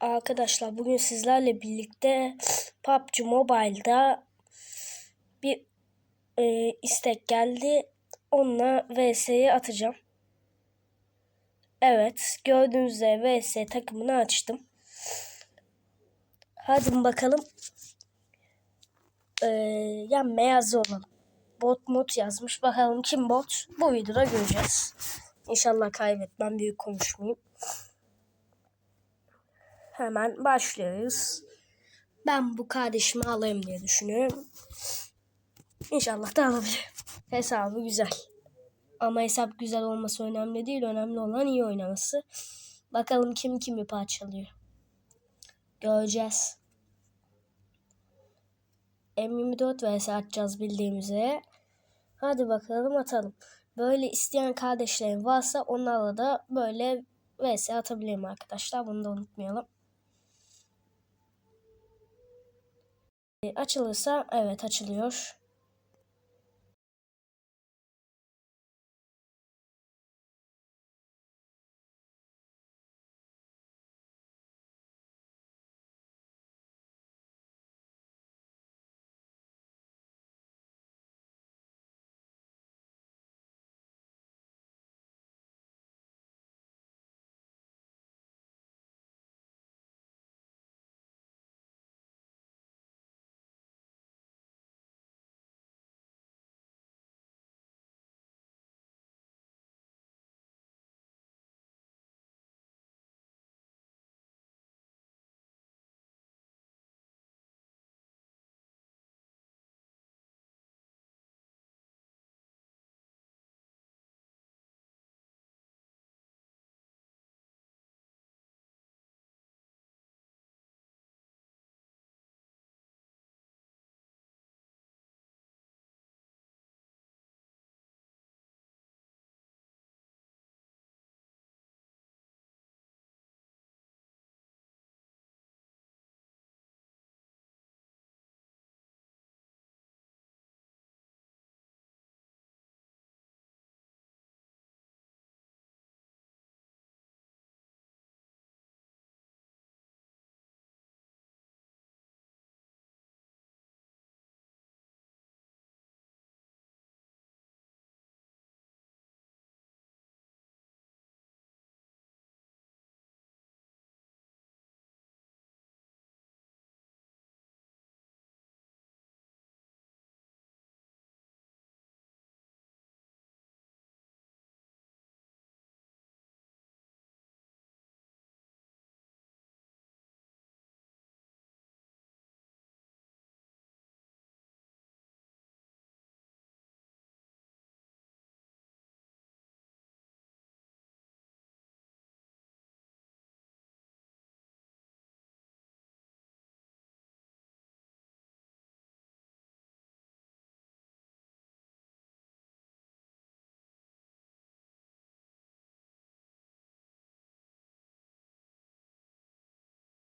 Arkadaşlar bugün sizlerle birlikte PUBG Mobile'da bir e, istek geldi. Onunla VS'yi atacağım. Evet gördüğünüz üzere VS takımını açtım. Hadi bakalım. Ee, ya beyaz olalım. Bot mod yazmış. Bakalım kim bot? Bu videoda göreceğiz. İnşallah kaybetmem. Büyük konuşmayayım. Hemen başlıyoruz. Ben bu kardeşimi alayım diye düşünüyorum. İnşallah da alabilirim. Hesabı güzel. Ama hesap güzel olması önemli değil. Önemli olan iyi oynaması. Bakalım kim kimi parçalıyor. Göreceğiz. M24 vs atacağız bildiğimize. Hadi bakalım atalım. Böyle isteyen kardeşlerim varsa onlarla da böyle vs atabilirim arkadaşlar. Bunu da unutmayalım. E, açılırsa evet açılıyor.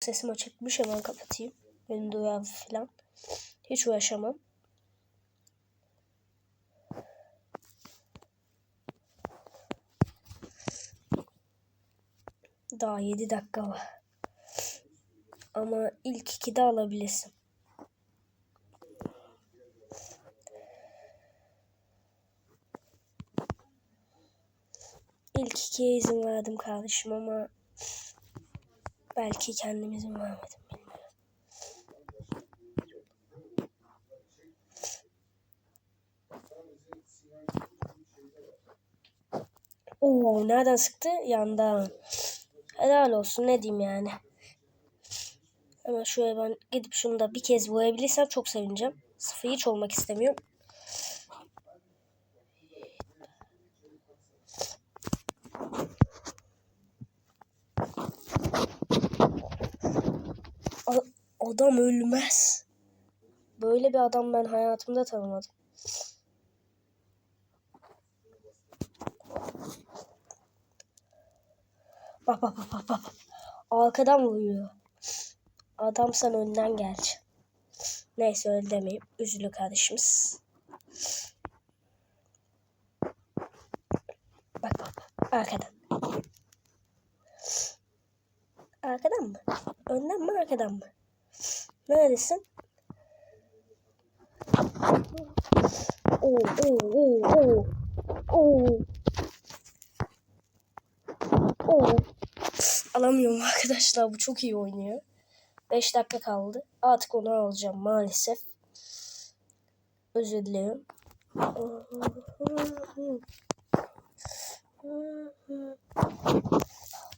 Sesim açıkmış hemen kapatayım. Beni duyar falan. Hiç uğraşamam. Daha 7 dakika var. Ama ilk iki de alabilirsin. İlk ikiye izin verdim kardeşim ama belki kendim izin vermedim bilmiyorum. Oo nereden sıktı? Yandan. Helal olsun ne diyeyim yani. Hemen şuraya ben gidip şunu da bir kez vurabilirsem çok sevineceğim. Sıfır hiç olmak istemiyorum. Adam ölmez. Böyle bir adam ben hayatımda tanımadım. Bak bak bak bak bak. Arkadan vuruyor. Adam sen önden gel. Neyse öyle demeyeyim. Üzülü kardeşimiz. Bak bak bak. Arkadan. Arkadan mı? Önden mi arkadan mı? Neredesin? Oo oo oo oo. Oo. Oo. Alamıyorum arkadaşlar. Bu çok iyi oynuyor. 5 dakika kaldı. Artık onu alacağım maalesef. Özür dilerim.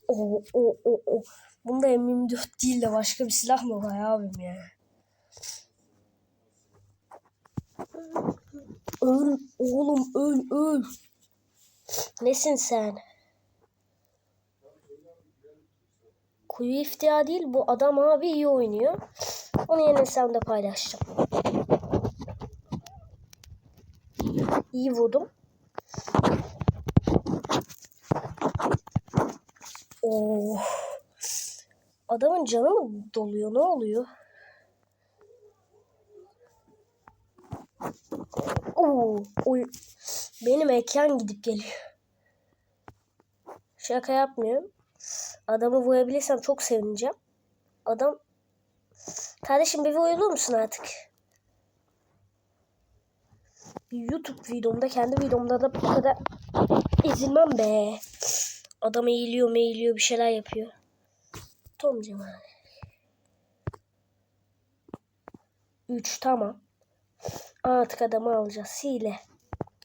Oo, oo, oo, oo. Bunda M24 değil de başka bir silah mı var abim ya? Öl oğlum öl öl. Nesin sen? Kuyu iftira değil bu adam abi iyi oynuyor. Onu yeni hesabımda paylaşacağım. İyi vurdum. Oo. Adamın canı mı doluyor? Ne oluyor? Oo, oy. Benim ekran gidip geliyor. Şaka yapmıyorum. Adamı vurabilirsem çok sevineceğim. Adam Kardeşim bir vurulur musun artık? Bir YouTube videomda kendi videomda da bu kadar ezilmem be. Adam eğiliyor meğiliyor bir şeyler yapıyor. Tom Cemal. 3 tamam. Artık adamı alacağız. Hile.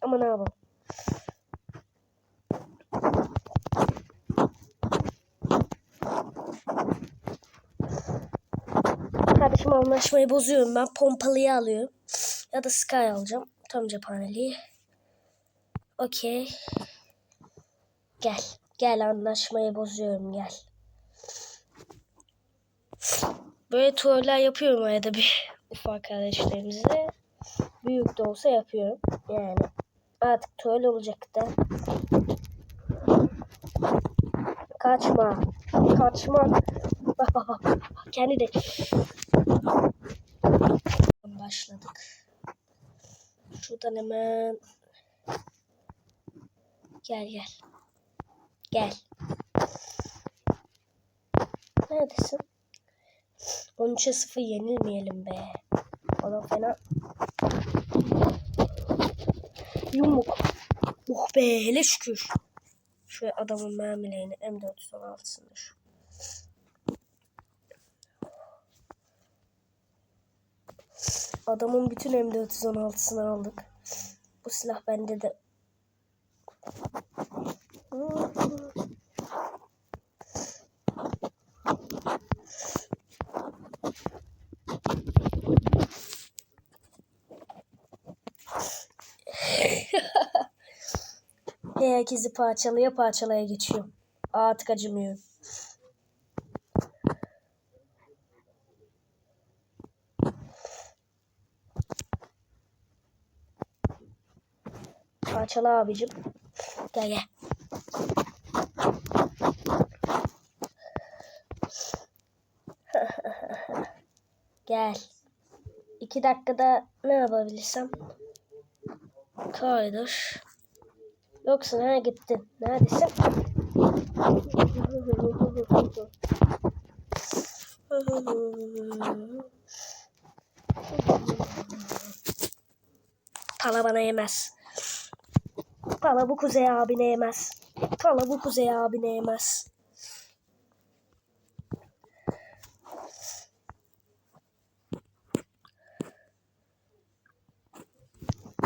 Ama ne yapalım? Kardeşim anlaşmayı bozuyorum. Ben pompalıyı alıyorum. Ya da Sky alacağım. Tam cephaneliği. Okey. Gel. Gel anlaşmayı bozuyorum gel. Böyle tuvaller yapıyorum arada bir ufak kardeşlerimizle. Büyük de olsa yapıyorum. Yani artık tuval olacak da. Kaçma. Kaçma. Kendi de. Başladık. Şuradan hemen. Gel gel. Gel. Neredesin? 13'e 0 yenilmeyelim be. Adam fena. Yumruk. Oh be hele şükür. Şu adamın mermilerini M416'sında şu. Adamın bütün M416'sını aldık. Bu silah bende de. Herkesi parçalaya parçalaya geçiyor. Artık acımıyor. Parçala abicim. Gel gel. gel. İki dakikada ne yapabilirsem. Kaydır. Yoksa nereye gittin? Neredesin? Pala bana yemez. Pala bu kuzey abine yemez. Pala bu kuzey abine yemez.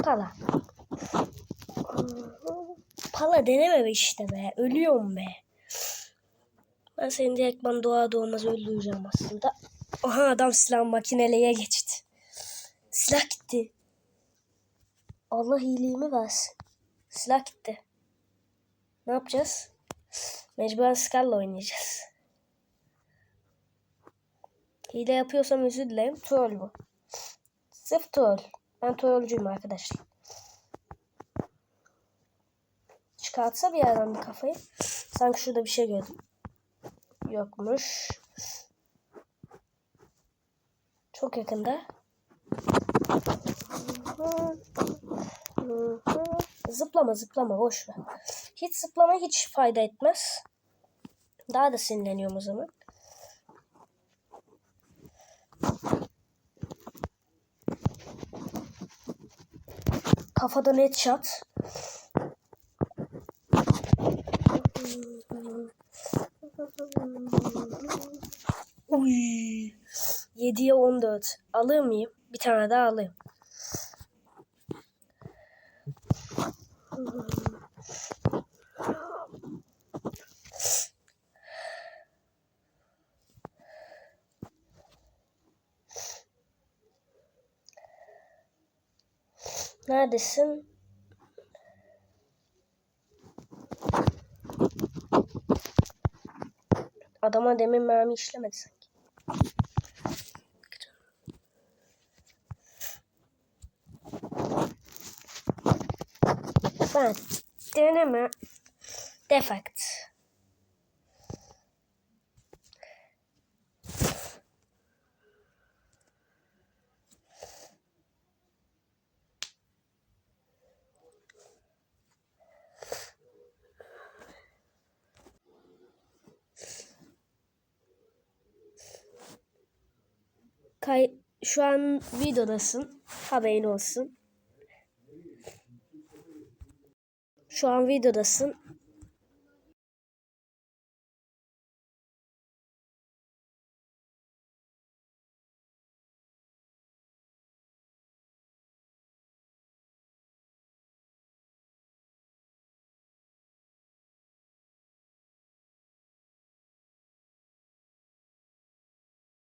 Pala. Pala deneme işte be. Ölüyorum be. Ben seni direkt ben doğa doğmaz öldüreceğim aslında. Aha adam silah makineliğe geçti. Silah gitti. Allah iyiliğimi versin. Silah gitti. Ne yapacağız? Mecburen Scar'la oynayacağız. Hile yapıyorsam özür dilerim. Troll bu. Sırf troll. Ben trollcuyum arkadaşlar. Kalksa bir yerden bir kafayı. Sanki şurada bir şey gördüm. Yokmuş. Çok yakında. Zıplama zıplama boş ver. Hiç zıplama hiç fayda etmez. Daha da sinirleniyorum o zaman. Kafadan headshot. Uy. 7'ye 14. Alır mıyım? Bir tane daha alayım. Neredesin? Adama demin mermi işlemedi sanki. Ben deneme defect. Kay şu an videodasın. Haberin olsun. Şu an videodasın.